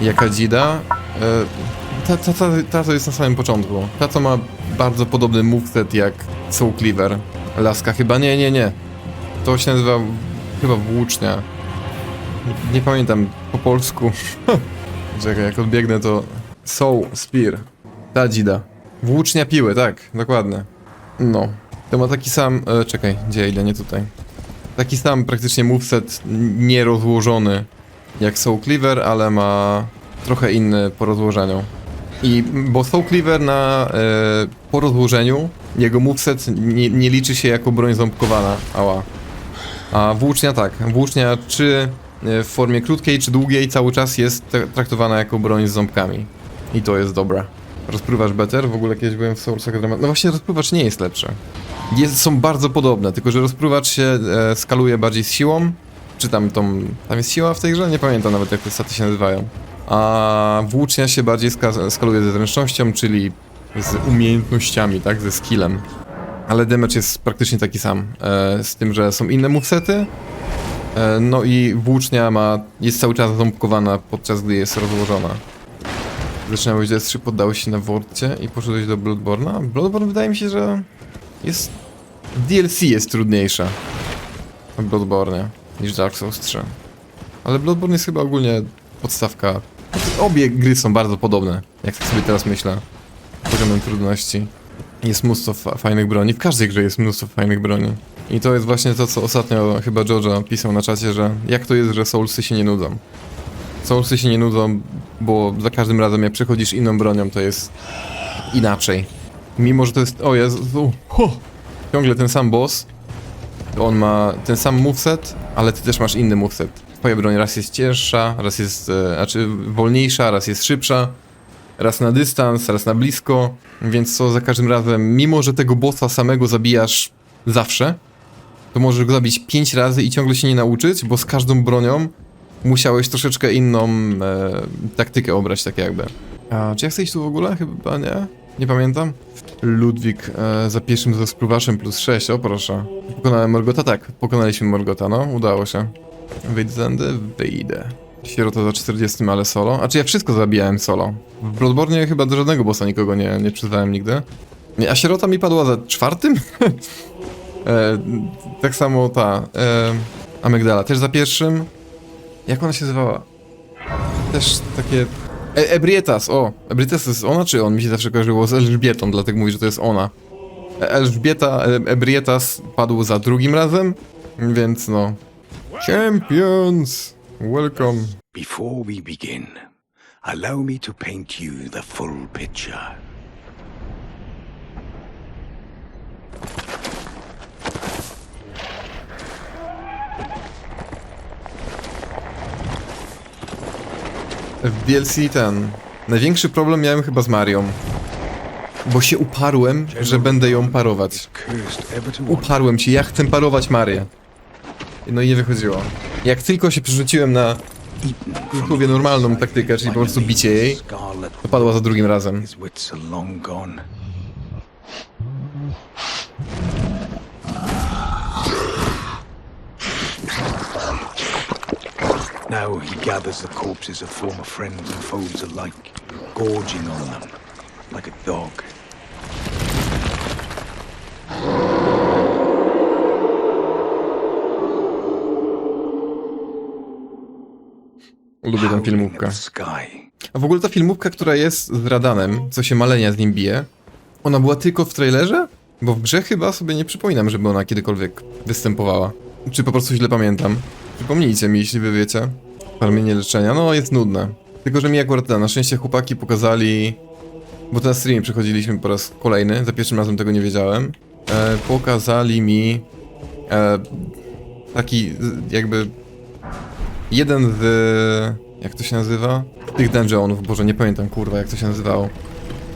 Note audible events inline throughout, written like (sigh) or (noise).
Jaka dzida? E, ta, ta, ta, ta, jest na samym początku. Ta, co ma bardzo podobny moveset jak Soul Cleaver. Laska chyba, nie, nie, nie. To się nazywa chyba włócznia. Nie, nie pamiętam po polsku. (laughs) Czekaj, jak odbiegnę to... Soul Spear. Ta dzida. Włócznia piły, tak, dokładnie. No. To ma taki sam... E, czekaj, gdzie idę, nie tutaj. Taki sam praktycznie moveset, nierozłożony jak Soul Cleaver, ale ma trochę inny po rozłożeniu. I bo Soul Cleaver na e, po rozłożeniu jego moveset nie, nie liczy się jako broń ząbkowana. Ała. A włócznia tak. Włócznia czy e, w formie krótkiej, czy długiej cały czas jest tra- traktowana jako broń z ząbkami. I to jest dobre. Rozpływacz better? W ogóle kiedyś byłem w Soulsach Dramat. No właśnie rozpływacz nie jest lepszy. Jest, są bardzo podobne, tylko że rozpływacz się e, skaluje bardziej z siłą. Czy tam tą... Tam jest siła w tej grze? Nie pamiętam nawet jak te staty się nazywają. A włócznia się bardziej ska skaluje ze zręcznością, czyli z umiejętnościami, tak? Ze skillem. Ale damage jest praktycznie taki sam. E, z tym, że są inne movesety. E, no i włócznia ma... jest cały czas ząbkowana podczas gdy jest rozłożona. Zaczynałeś DS3, poddałeś się na Wordzie i poszedłeś do Bloodborne'a? Bloodborne wydaje mi się, że jest... DLC jest trudniejsze w Bloodborne niż Dark Souls 3. Ale Bloodborne jest chyba ogólnie podstawka... Obie gry są bardzo podobne, jak sobie teraz myślę. Poziomem trudności. Jest mnóstwo fa fajnych broni. W każdej grze jest mnóstwo fajnych broni. I to jest właśnie to, co ostatnio chyba Jojo pisał na czacie, że jak to jest, że Soulsy się nie nudzą. Soulsy się nie nudzą, bo za każdym razem jak przechodzisz inną bronią, to jest inaczej. Mimo, że to jest... O Jezu... Ciągle ten sam boss, on ma ten sam moveset, ale ty też masz inny moveset. Twoja broń raz jest cięższa, raz jest... E, znaczy wolniejsza, raz jest szybsza. Raz na dystans, raz na blisko, więc co za każdym razem, mimo że tego bossa samego zabijasz zawsze, to możesz go zabić 5 razy i ciągle się nie nauczyć, bo z każdą bronią musiałeś troszeczkę inną e, taktykę obrać, tak jakby. A czy ja chcę iść tu w ogóle? Chyba nie. Nie pamiętam. Ludwik e, za pierwszym ze spruwaczem plus 6, o proszę. Pokonałem Morgota? Tak, pokonaliśmy Morgota, no, udało się. Wyjdę zędy? Wyjdę. Sierota za 40, ale solo. A czy ja wszystko zabijałem solo? W Bloodborne chyba do żadnego bossa nikogo nie, nie przyzwałem nigdy. A sierota mi padła za czwartym? (laughs) e, tak samo ta e, Amygdala też za pierwszym. Jak ona się nazywała? Też takie... E Ebrietas, o! Ebrietas to jest ona czy on? Mi się zawsze kojarzyło z Elżbietą, dlatego mówię, że to jest ona. E Elżbieta, e Ebrietas padł za drugim razem, więc no... Champions! Welcome. Before we begin, allow me to paint you the full picture. W DLC ten... Największy problem miałem chyba z Marią. Bo się uparłem, że będę ją parować. Uparłem się, ja chcę parować Marię. No i nie wychodziło. Jak tylko się przerzuciłem na mówię normalną taktykę, czyli po prostu bicie jej, to padła za drugim razem. Now he gathers the corpses of former friends and foes alike, gorging on them like a dog. Lubię tę filmówkę. A w ogóle ta filmówka, która jest z Radanem, co się malenia z nim bije, ona była tylko w trailerze? Bo w grze chyba sobie nie przypominam, żeby ona kiedykolwiek występowała. Czy po prostu źle pamiętam? Przypomnijcie mi, jeśli wy wiecie. Farmienie leczenia, no jest nudne. Tylko, że mi akurat na szczęście chłopaki pokazali... Bo to na streamie przechodziliśmy po raz kolejny, za pierwszym razem tego nie wiedziałem. E, pokazali mi... E, taki jakby jeden z... jak to się nazywa? Tych dungeonów, boże, nie pamiętam kurwa jak to się nazywało.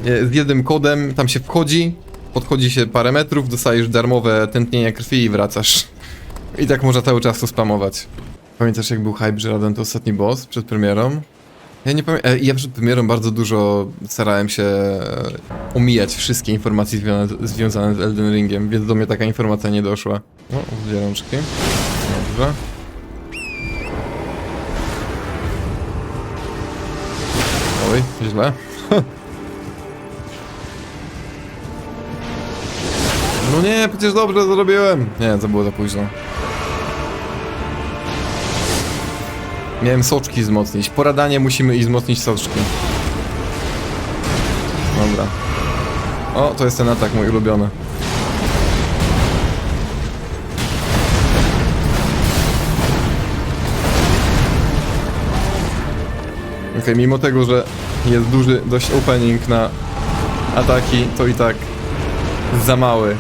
E, Z jednym kodem, tam się wchodzi, podchodzi się parę metrów, dostajesz darmowe tętnienia krwi i wracasz. I tak można cały czas to spamować. Pamiętasz jak był hype, że Raden to ostatni boss przed premierą? Ja nie pamiętam, ja przed premierą bardzo dużo starałem się e, omijać wszystkie informacje związane, z Elden Ringiem, więc do mnie taka informacja nie doszła. O, dwie rączki. Dobrze. Oj, źle. (laughs) No nie, przecież dobrze zrobiłem. Nie, to było za późno. Miałem soczki wzmocnić. Poradanie musimy i wzmocnić soczki. Dobra. O, to jest ten atak mój ulubiony. Okej, mimo tego, że jest duży dość opening na ataki, to i tak za mały.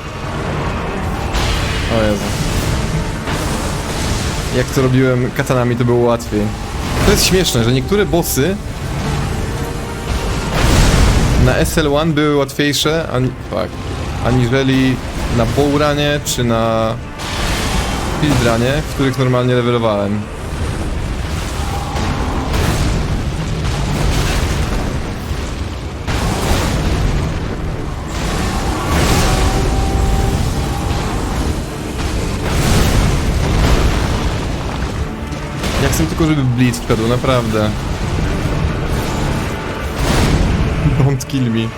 O Jezu. Jak to robiłem katanami, to było łatwiej. To jest śmieszne, że niektóre bossy na SL1 były łatwiejsze, ani, fuck, aniżeli na Bowranie czy na Speedrunie, w których normalnie levelowałem. Tylko, żeby Blitz wpadł, naprawdę. Don't kill me.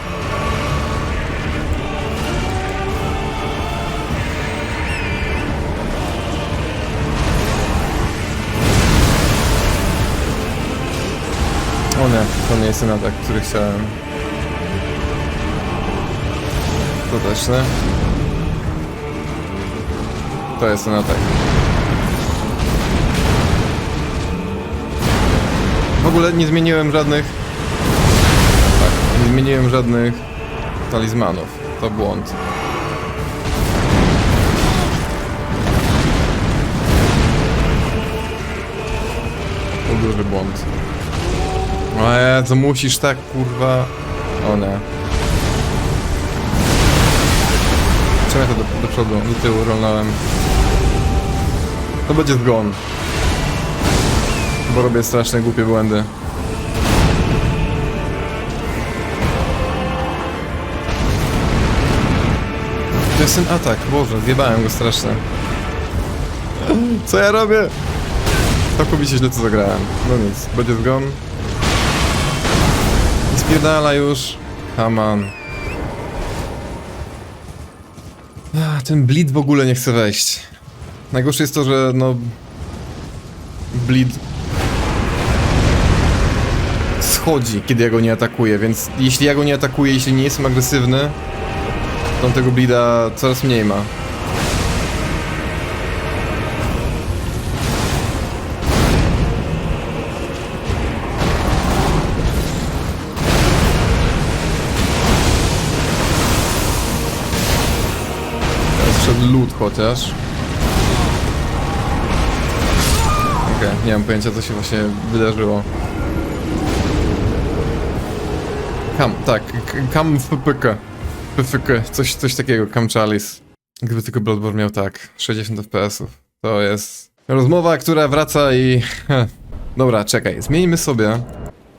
O nie, to nie jest ten atak, który chciałem. To też nie. To jest ten atak. Ogóle nie zmieniłem żadnych... Tak, nie zmieniłem żadnych talizmanów. To błąd. To duży błąd. Eee, to musisz tak, kurwa... O nie. Czemu ja to do, do przodu, do tyłu rolnąłem? To będzie zgon. Bo robię straszne głupie błędy. To jest ten atak, boże, zjebałem go strasznie. Co ja robię? Całkowicie źle co zagrałem. No nic, będzie zgon. Spierdala już. Ah, ten bleed w ogóle nie chce wejść. Najgorsze jest to, że no... Bleed schodzi, kiedy ja go nie atakuję, więc jeśli ja go nie atakuję, jeśli nie jestem agresywny, to on tego bleeda coraz mniej ma. Lód chociaż. Okej, nie mam pojęcia co się właśnie wydarzyło. Kam, tak, kam w PPK. PPK, coś, coś takiego, kam Chalice. Gdyby tylko Bloodborne miał tak, 60 FPS-ów. To jest rozmowa, która wraca i... (laughs) Dobra, czekaj, zmieńmy sobie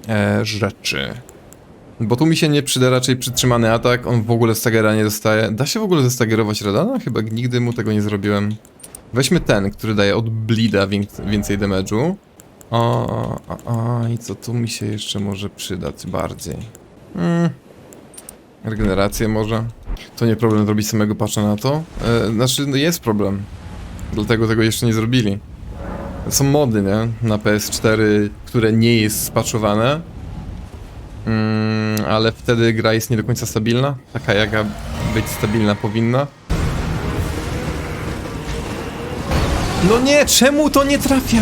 e, rzeczy. Bo tu mi się nie przyda raczej przytrzymany atak, on w ogóle stagera nie dostaje. Da się w ogóle zestagerować Radana? Chyba nigdy mu tego nie zrobiłem. Weźmy ten, który daje od wię- więcej damage'u. O, a, a, i co tu mi się jeszcze może przydać bardziej? Hmm. Regenerację może? To nie problem zrobić samego patcha na to? E, znaczy, no jest problem. Dlatego tego jeszcze nie zrobili. Są mody, nie? Na PS4, które nie jest spatchowane. Mm, ale wtedy gra jest nie do końca stabilna. Taka jaka być stabilna powinna. No nie, czemu to nie trafia?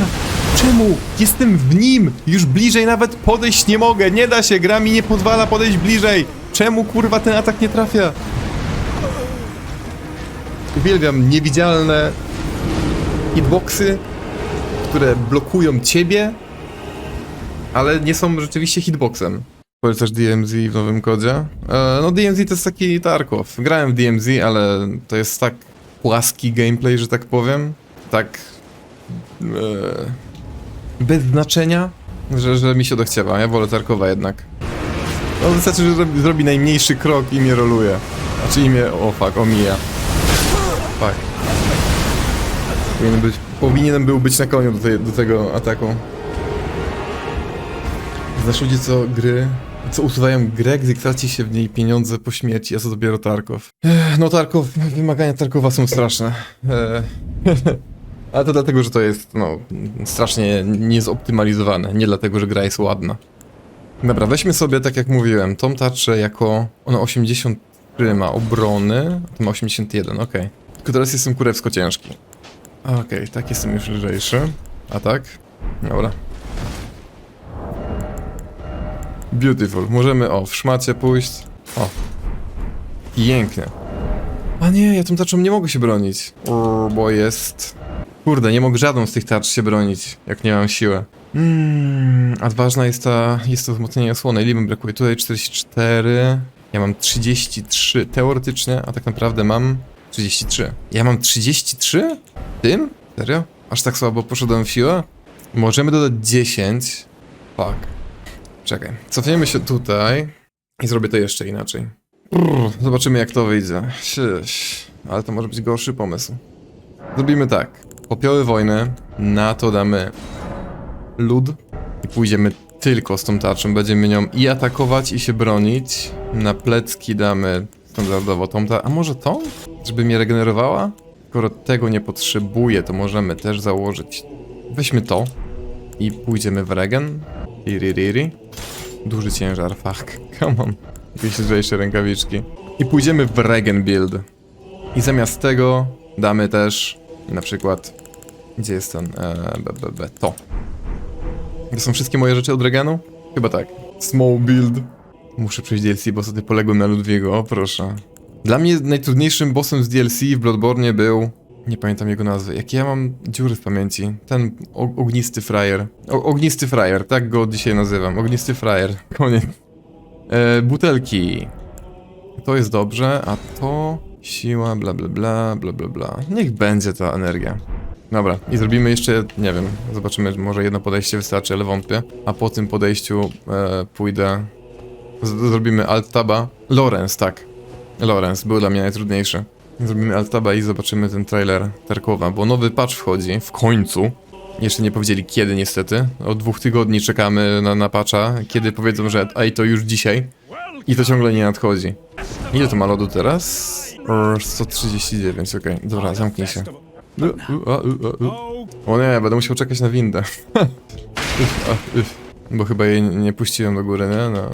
Czemu? Jestem w nim! Już bliżej nawet podejść nie mogę! Nie da się, gra mi nie pozwala podejść bliżej! Czemu kurwa ten atak nie trafia? Uwielbiam niewidzialne hitboxy, które blokują ciebie, ale nie są rzeczywiście hitboxem. Polecasz DMZ w nowym kodzie? E, no DMZ to jest taki Tarkov. Grałem w DMZ, ale to jest tak płaski gameplay, że tak powiem. Tak... E, bez znaczenia, że, że mi się dochciewa. Ja wolę Tarkowa jednak. No wystarczy, że zrobi, zrobi najmniejszy krok i mnie roluje. Znaczy i mnie, o fuck, omija. Fuck. Powinien być, powinienem był być na koniu do, do tego ataku. Znasz ludzie co gry Co usuwają grę, gdy traci się w niej pieniądze po śmierci, a co dopiero Tarkow. Ech, no Tarkow, wymagania Tarkowa są straszne. Eee, (laughs) ale to dlatego, że to jest, no, strasznie niezoptymalizowane. Nie dlatego, że gra jest ładna. Dobra, weźmy sobie, tak jak mówiłem, tą tarczę jako... Ona 83 ma obrony, to ma 81, okej. Tylko teraz jestem kurewsko ciężki. Okej, tak jestem już lżejszy. A tak? Dobra. Beautiful. Możemy, o, w szmacie pójść. O. Pięknie. A nie, ja tą tarczą nie mogę się bronić. O, bo jest... Kurde, nie mogę żadną z tych tarcz się bronić, jak nie mam siły. Mmm, a ważna jest ta, jest to wzmocnienie osłony. Ile mi brakuje? Tutaj 44. Ja mam 33 teoretycznie, a tak naprawdę mam 33. Ja mam 33? Tym? Serio? Aż tak słabo poszedłem w siłę? Możemy dodać 10. Fuck. Czekaj. Cofniemy się tutaj i zrobię to jeszcze inaczej. Brrr, zobaczymy jak to wyjdzie. Ale to może być gorszy pomysł. Zrobimy tak. Popioły wojny, na to damy lód i pójdziemy tylko z tą tarczą. Będziemy nią i atakować, i się bronić. Na plecki damy standardowo tą ta... A może tą? Żeby mnie regenerowała? Skoro tego nie potrzebuję, to możemy też założyć... Weźmy to i pójdziemy w regen. Iririri. Duży ciężar, fuck. (laughs) Come on. Jakieś lżejsze rękawiczki. I pójdziemy w regen build. I zamiast tego damy też na przykład... Gdzie jest ten? Eee, b, b, b, to. To są wszystkie moje rzeczy od Reganu? Chyba tak. Small build. Muszę przejść DLC, bo sobie poległem na Ludwiego, o proszę. Dla mnie najtrudniejszym bossem z DLC w Bloodborne był... Nie pamiętam jego nazwy. Jakie ja mam dziury w pamięci? Ten ognisty frajer. O, ognisty frajer, tak go dzisiaj nazywam. Ognisty frajer. (laughs) Koniec. E, butelki. To jest dobrze, a to... Siła, bla bla bla, bla bla bla. Niech będzie ta energia. Dobra, i zrobimy jeszcze, nie wiem, zobaczymy, może jedno podejście wystarczy, ale wątpię. A po tym podejściu e, pójdę... Z, zrobimy alt taba. Lorenz, tak. Lorenz, był dla mnie najtrudniejszy. Zrobimy alt taba i zobaczymy ten trailer Tarkowa, bo nowy patch wchodzi, w końcu. Jeszcze nie powiedzieli kiedy niestety. Od dwóch tygodni czekamy na, na patcha, kiedy powiedzą, że ej, to już dzisiaj. I to ciągle nie nadchodzi. Ile to ma lodu teraz? Or 139, okej. Dobra, zamknij się. U, u, a, u, a, u. O nie, będę musiał czekać na windę. Uf, a, uf. Bo chyba jej nie puściłem do góry, nie? No.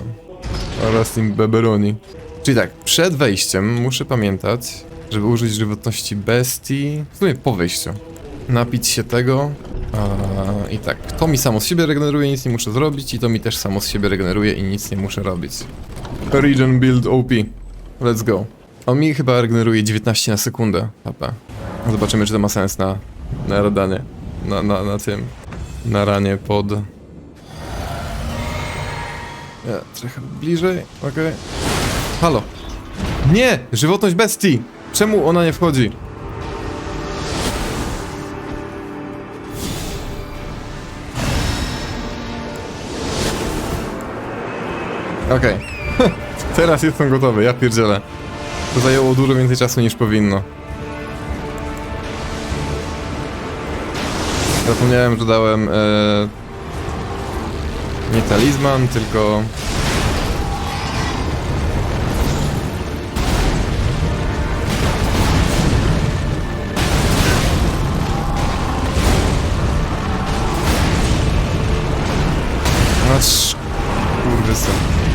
Oraz tym beberoni. Czyli tak, przed wejściem muszę pamiętać, żeby użyć żywotności bestii. W sumie po wejściu. Napić się tego. A, I tak, to mi samo z siebie regeneruje, nic nie muszę zrobić. I to mi też samo z siebie regeneruje i nic nie muszę robić. Region build OP. Let's go. On mi chyba regeneruje 19 na sekundę HP. Zobaczymy, czy to ma sens na, na radanie. Na, na, na tym. Na ranie pod. Ja, trochę bliżej, okej. Halo. Nie! Żywotność bestii! Czemu ona nie wchodzi? Okej. (laughs) Teraz jestem gotowy, ja pierdzielę. To zajęło dużo więcej czasu niż powinno. Zapomniałem, że dałem e, nie talizman, tylko. Kurde syn.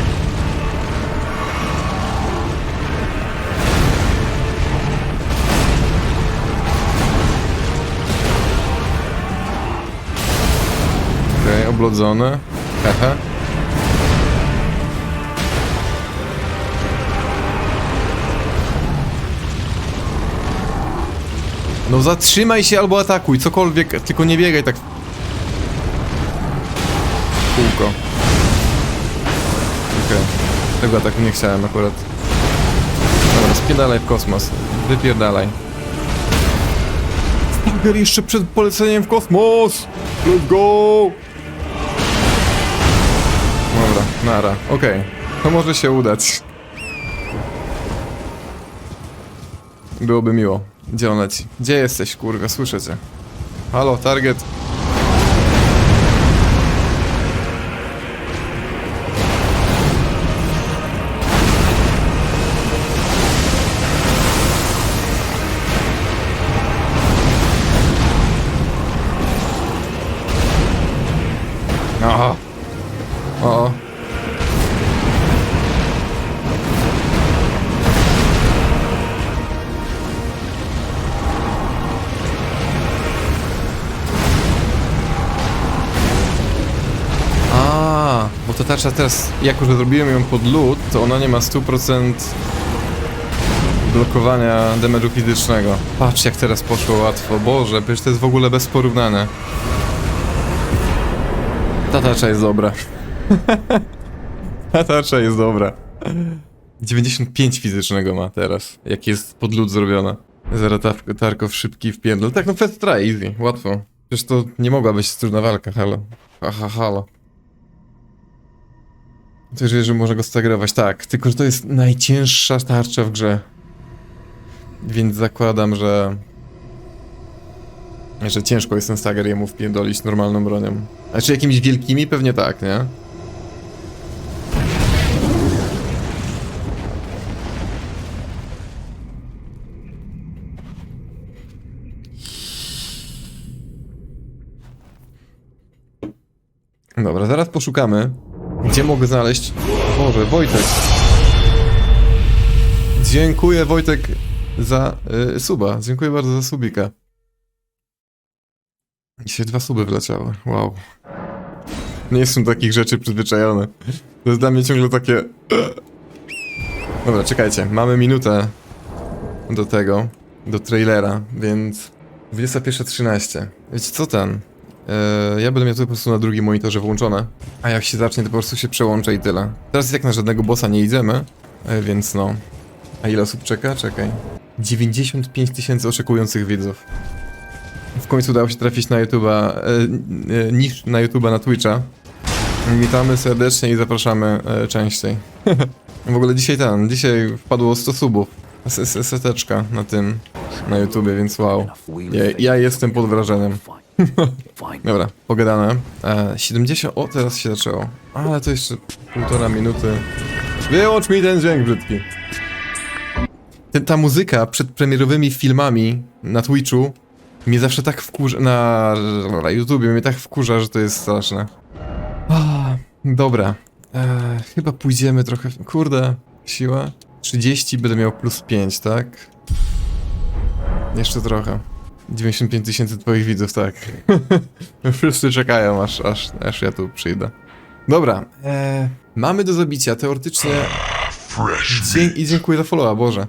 Oblodzone. Hehe. No zatrzymaj się albo atakuj, cokolwiek, tylko nie biegaj tak kółko. Okej, tego ataku nie chciałem akurat. Dobra, spierdalaj w kosmos, wypierdalaj. Stalker jeszcze przed poleceniem w kosmos! Let's go! Nara, okej. To może się udać. Byłoby miło. Gdzie on? Gdzie jesteś, kurwa? Słyszę cię. Halo, target. Tarcza teraz, jako że zrobiłem ją pod lód, to ona nie ma 100% blokowania damage'u fizycznego. Patrz jak teraz poszło łatwo, Boże, przecież to jest w ogóle bez porównania. Ta tarcza jest dobra. (laughs) Ta tarcza jest dobra. 95 fizycznego ma teraz, jak jest pod lód zrobiona. Zero tar- Tarkow szybki w pierdol. Tak, no first try, easy, łatwo. Przecież to nie mogła być trudna walka, halo. Aha, halo. To już wiesz, że można go stagrować, tak. Tylko, że to jest najcięższa tarcza w grze. Więc zakładam, że... Że ciężko jest ten stagger jemu wpierdolić normalną bronią. A czy jakimiś wielkimi? Pewnie tak, nie? Dobra, zaraz poszukamy. Gdzie mogę znaleźć... Boże, Wojtek. Dziękuję Wojtek za y, suba. Dziękuję bardzo za subika. Dzisiaj dwa suby wleciały. Wow. Nie jestem takich rzeczy przyzwyczajony. To jest dla mnie ciągle takie... Dobra, czekajcie. Mamy minutę do tego, do trailera, więc... 21.13. Wiecie co ten? Eee, ja będę miał to po prostu na drugim monitorze włączone. A jak się zacznie, to po prostu się przełączę i tyle. Teraz jak na żadnego bossa nie idziemy, e, więc no. A ile osób czeka? Czekaj. 95 tysięcy oczekujących widzów. W końcu udało się trafić na YouTube'a, e, e, niż na YouTube'a na Twitcha. Witamy serdecznie i zapraszamy e, częściej. (laughs) w ogóle dzisiaj ten, dzisiaj wpadło 100 subów. Seteczka na tym, na YouTubie, więc wow. Ja, ja jestem pod wrażeniem. Dobra, pogadane. E, 70. O, teraz się zaczęło. Ale to jeszcze półtora minuty. Wyłącz mi ten dźwięk brzydki. Ten, ta muzyka przed premierowymi filmami na Twitchu mnie zawsze tak wkurza. Na, na YouTubie mnie tak wkurza, że to jest straszne. Ah, dobra. E, chyba pójdziemy trochę. Kurde, siła. 30 będę miał plus 5, tak? Jeszcze trochę. 95 tysięcy twoich widzów, tak. (laughs) Wszyscy czekają, aż, aż, aż ja tu przyjdę. Dobra, e, mamy do zabicia teoretycznie... Dzie I dziękuję za followa, Boże.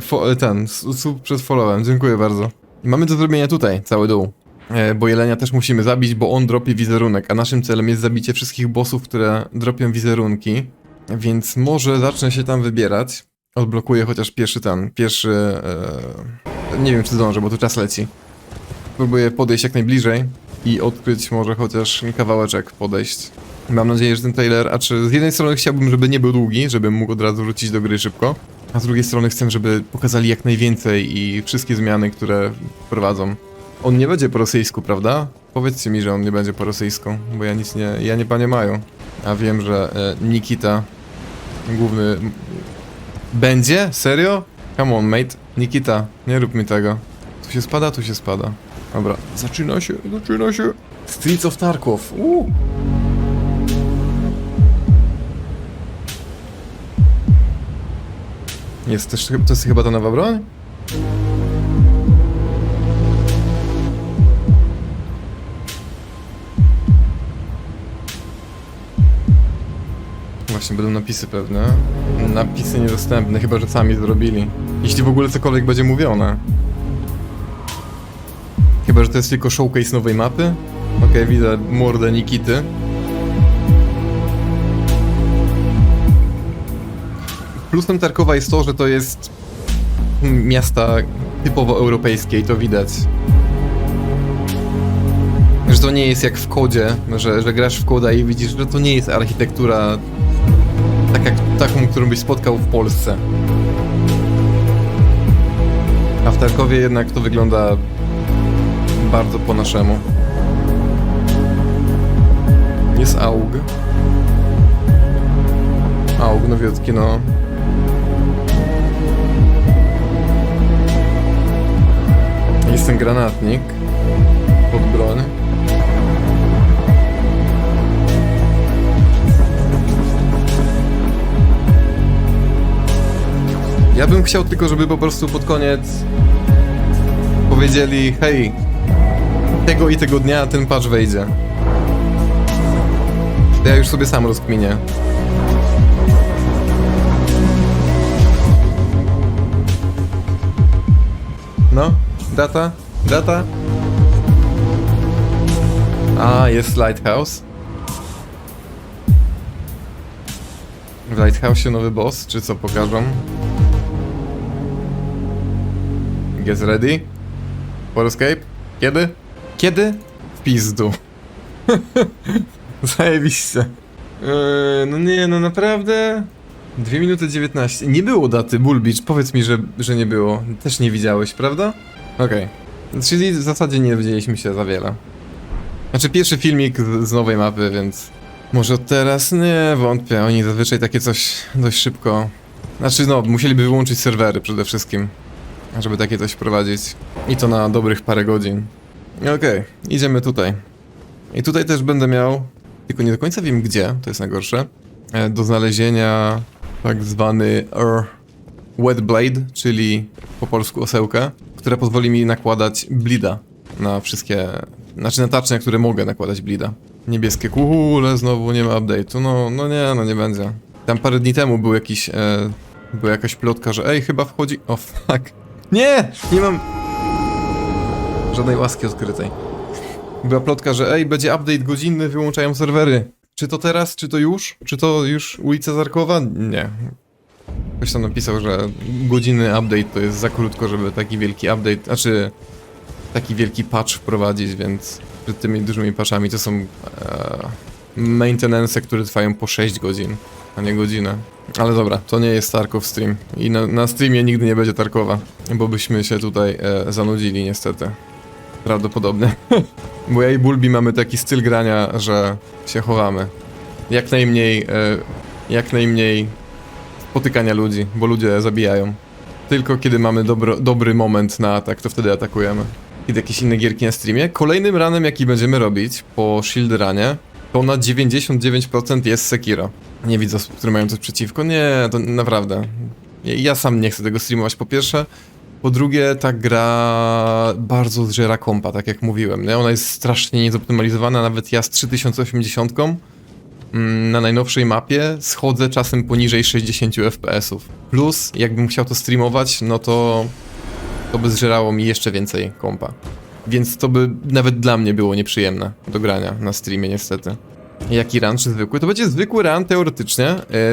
Fo ten, s- sub przed followem, dziękuję bardzo. I mamy do zrobienia tutaj, cały dół. E, bo Jelenia też musimy zabić, bo on dropie wizerunek, a naszym celem jest zabicie wszystkich bossów, które dropią wizerunki. Więc może zacznę się tam wybierać. Odblokuję chociaż pierwszy ten, pierwszy... E, nie wiem czy zdążę, bo tu czas leci. Próbuję podejść jak najbliżej i odkryć może chociaż kawałeczek podejść. Mam nadzieję, że ten trailer, a czy z jednej strony chciałbym, żeby nie był długi, żebym mógł od razu wrócić do gry szybko, a z drugiej strony chcę, żeby pokazali jak najwięcej i wszystkie zmiany, które wprowadzą. On nie będzie po rosyjsku, prawda? Powiedzcie mi, że on nie będzie po rosyjsku, bo ja nic nie, ja nie panie mają. A wiem, że e, Nikita, główny... Będzie? Serio? Come on, mate. Nikita, nie rób mi tego. Tu się spada, tu się spada. Dobra, zaczyna się, zaczyna się. Streets of Tarkov. Uuu. Jest też, to jest chyba ta nowa broń? Właśnie będą napisy pewne. Napisy niedostępne, chyba że sami zrobili. Jeśli w ogóle cokolwiek będzie mówione. Chyba, że to jest tylko showcase nowej mapy. Okej, widzę mordę Nikity. Plusem Tarkowa jest to, że to jest miasta typowo europejskie i to widać. Że to nie jest jak w kodzie, że, że grasz w koda i widzisz, że to nie jest architektura tak jak taką, którą byś spotkał w Polsce. A w Tarkowie jednak to wygląda bardzo po naszemu. Jest AUG. AUG nowiutki, no. Jest ten granatnik pod broń. Ja bym chciał tylko, żeby po prostu pod koniec powiedzieli, hej, tego i tego dnia ten patch wejdzie. To ja już sobie sam rozkminię. No, data? Data? A, jest Lighthouse. W Lighthouse'ie nowy boss, czy co pokażą? Get ready? For escape? Kiedy? Kiedy? W pizdu. (laughs) Zajebiście. Eee, no nie, no naprawdę? 2 minuty 19. Nie było daty Bull Beach. Powiedz mi, że, że nie było. Też nie widziałeś, prawda? Okej. Czyli w zasadzie nie widzieliśmy się za wiele. Znaczy pierwszy filmik z, z nowej mapy, więc... Może od teraz? Nie, wątpię. Oni zazwyczaj takie coś dość szybko... Znaczy no, musieliby wyłączyć serwery przede wszystkim. Żeby takie coś wprowadzić. I to na dobrych parę godzin. Okej, idziemy tutaj. I tutaj też będę miał, tylko nie do końca wiem gdzie, to jest najgorsze, e, do znalezienia tak zwany er, wet blade, czyli po polsku osełkę, która pozwoli mi nakładać blida na wszystkie, znaczy na taczne, które mogę nakładać blida. Niebieskie kule, znowu nie ma update'u, no, no nie, no nie będzie. Tam parę dni temu był jakiś, e, była jakaś plotka, że ej, chyba wchodzi, o fuck. Nie, nie mam żadnej łaski odkrytej. Była plotka, że ej, będzie update godzinny, wyłączają serwery. Czy to teraz, czy to już? Czy to już ulica Zarkowa? Nie. Ktoś tam napisał, że godziny update to jest za krótko, żeby taki wielki update, znaczy taki wielki patch wprowadzić, więc przed tymi dużymi patchami to są e, maintenance, które trwają po 6 godzin, a nie godzinę. Ale dobra, to nie jest Tarkov stream i na, na streamie nigdy nie będzie Tarkowa, bo byśmy się tutaj e, zanudzili niestety. Prawdopodobnie. (laughs) Bo ja i Bulbi mamy taki styl grania, że się chowamy. Jak najmniej, e, jak najmniej spotykania ludzi, bo ludzie zabijają. Tylko kiedy mamy dobro, dobry moment na atak, to wtedy atakujemy. I jakieś inne gierki na streamie. Kolejnym ranem, jaki będziemy robić po Shield Runie, to na 99% jest Sekiro. Nie widzę osób, które mają coś przeciwko. Nie, to naprawdę. Ja, sam nie chcę tego streamować po pierwsze. Po drugie, ta gra bardzo zżera kompa, tak jak mówiłem. Nie? Ona jest strasznie niezoptymalizowana, nawet ja z 3080 mm, na najnowszej mapie schodzę czasem poniżej 60 FPS-ów. Plus, jakbym chciał to streamować, no to to by zżerało mi jeszcze więcej kompa. Więc to by nawet dla mnie było nieprzyjemne do grania na streamie niestety. Jaki run czy zwykły? To będzie zwykły run teoretycznie,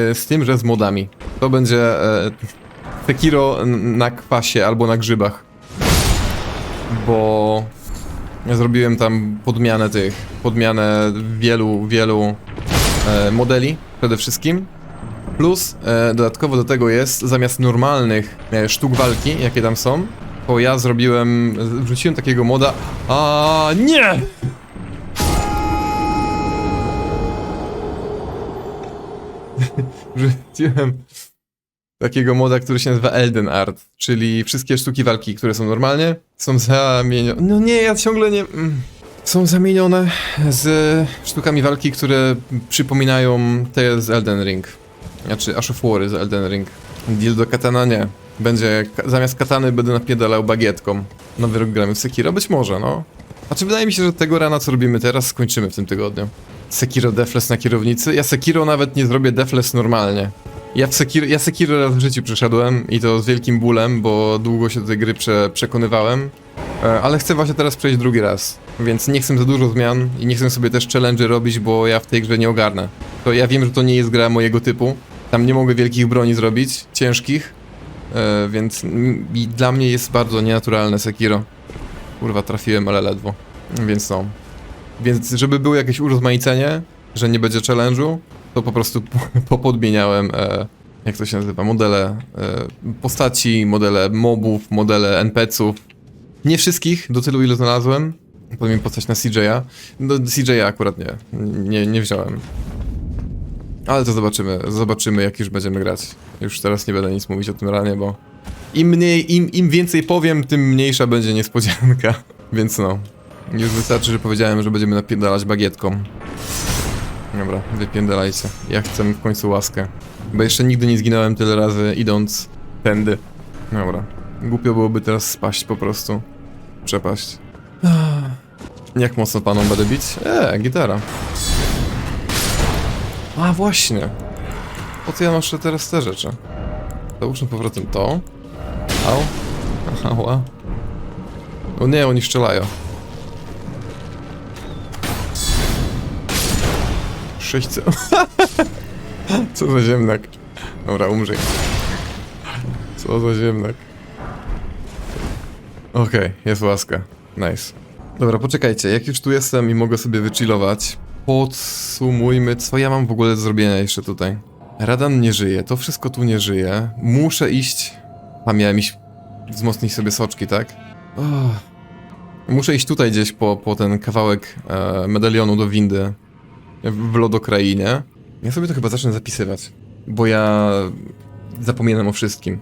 yy, z tym, że z modami. To będzie yy, Sekiro na kwasie albo na grzybach. Bo zrobiłem tam podmianę tych, podmianę wielu, wielu e, modeli przede wszystkim. Plus e, dodatkowo do tego jest, zamiast normalnych e, sztuk walki, jakie tam są, to ja zrobiłem, wrzuciłem takiego moda, a nie! (laughs) Wrzuciłem takiego moda, który się nazywa Elden Art, czyli wszystkie sztuki walki, które są normalnie, są zamienione. No nie, ja ciągle nie. mm. Są zamienione z sztukami walki, które przypominają te z Elden Ring. Znaczy Ash of War z Elden Ring. Deal do katana nie. Będzie, zamiast katany będę napierdalał bagietką. Nowy rok gramy w Sekiro? Być może, no. Znaczy wydaje mi się, że tego rana, co robimy teraz, skończymy w tym tygodniu. Sekiro Defless na kierownicy? Ja Sekiro nawet nie zrobię Defless normalnie. Ja, w Sekiro, ja Sekiro raz w życiu przeszedłem i to z wielkim bólem, bo długo się do tej gry prze, przekonywałem. E, Ale chcę właśnie teraz przejść drugi raz, więc nie chcę za dużo zmian i nie chcę sobie też challenge robić, bo ja w tej grze nie ogarnę. To ja wiem, że to nie jest gra mojego typu. Tam nie mogę wielkich broni zrobić, ciężkich, e, więc i dla mnie jest bardzo nienaturalne Sekiro. Kurwa, trafiłem, ale ledwo. Więc no. Więc żeby było jakieś urozmaicenie, że nie będzie challenge'u, to po prostu (laughs) po- popodmieniałem, e, jak to się nazywa, modele e, postaci, modele mobów, modele NPC-ów. Nie wszystkich, do tylu ile znalazłem. Powiem postać na CJ'a. No CJ'a akurat nie, nie, nie wziąłem. Ale to zobaczymy, zobaczymy jak już będziemy grać. Już teraz nie będę nic mówić o tym ranie, bo im mniej, im, im więcej powiem, tym mniejsza będzie niespodzianka. (laughs) Więc no, już wystarczy, że powiedziałem, że będziemy napierdalać bagietką. Dobra, wypierdalajcie. Ja chcę w końcu łaskę. Bo jeszcze nigdy nie zginąłem tyle razy idąc Tędy. Dobra. Głupio byłoby teraz spaść po prostu. Przepaść. (sighs) Jak mocno paną będę bić? Eee, gitara. A, właśnie. Po co ja noszę teraz te rzeczy? Załóżmy powrotem to. Au. (laughs) Ała. O nie, oni strzelają. Sześćce. (laughs) Co za ziemnak. Dobra, umrzyj. Co za ziemnak. Okej, jest łaska. Nice. Dobra, poczekajcie, jak już tu jestem i mogę sobie wychillować, podsumujmy, co ja mam w ogóle do zrobienia jeszcze tutaj. Radan nie żyje, to wszystko tu nie żyje. Muszę iść... A miałem iść wzmocnić sobie soczki, tak? Oh. Muszę iść tutaj gdzieś po, po ten kawałek e, medalionu do windy w lodokrainie. Ja sobie to chyba zacznę zapisywać, bo ja zapominam o wszystkim.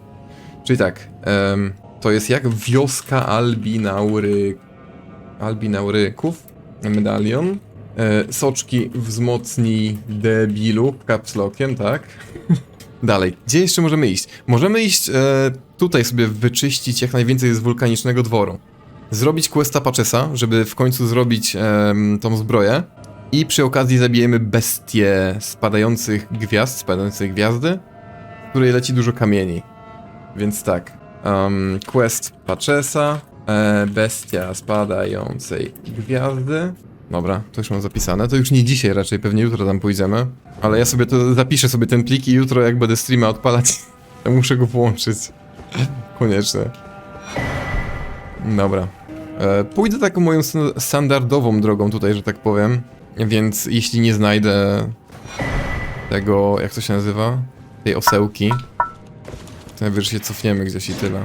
Czyli tak, em, to jest jak wioska Albinaury... Albinauryków, medalion. E, soczki wzmocni debilu capslockiem, tak? (laughs) Dalej, gdzie jeszcze możemy iść? Możemy iść e, tutaj sobie wyczyścić jak najwięcej z wulkanicznego dworu. Zrobić questa Pachesa, żeby w końcu zrobić em, tą zbroję. I przy okazji zabijemy bestię spadających gwiazd, spadającej gwiazdy, w której leci dużo kamieni. Więc tak, um, quest Pachesa, e, bestia spadającej gwiazdy. Dobra, to już mam zapisane. To już nie dzisiaj, raczej pewnie jutro tam pójdziemy. Ale ja sobie to zapiszę sobie ten plik i jutro jak będę streama odpalać, (laughs) to muszę go włączyć. Koniecznie. Dobra. E, pójdę taką moją st- standardową drogą tutaj, że tak powiem. Więc jeśli nie znajdę tego, jak to się nazywa? Tej osełki, to najwyżej się cofniemy gdzieś i tyle.